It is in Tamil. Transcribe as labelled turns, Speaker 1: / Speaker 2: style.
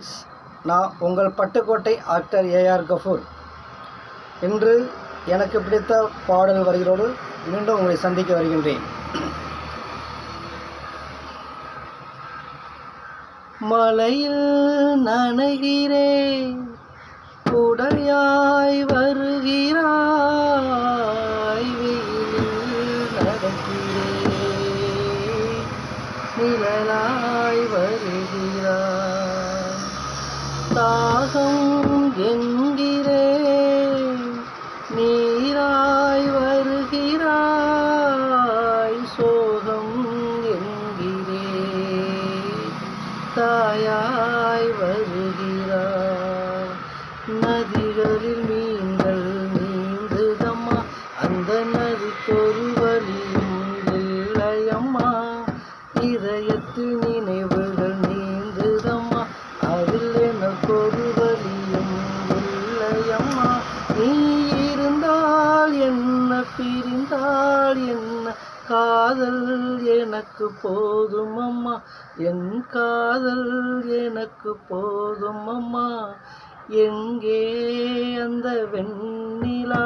Speaker 1: ஃப்ரெண்ட்ஸ் நான் உங்கள் பட்டுக்கோட்டை ஆக்டர் ஏஆர் கஃபூர் இன்று எனக்கு பிடித்த பாடல் வரிகளோடு மீண்டும் உங்களை சந்திக்க வருகின்றேன். மலையில் நனைகிறேன் உடையாய் வருகிறாய் வெயிலில் நடக்கிறேன் நிழலாய் வருகிறாய். என்கிறே நீராய் வருகிறாய் சோகம் என்கிறே தாயாய் வருகிறாய். பிரிந்தால் என்ன காதல் எனக்கு போதும் அம்மா என் காதல் எனக்கு போதும் அம்மா எங்கே அந்த வெண்ணிலா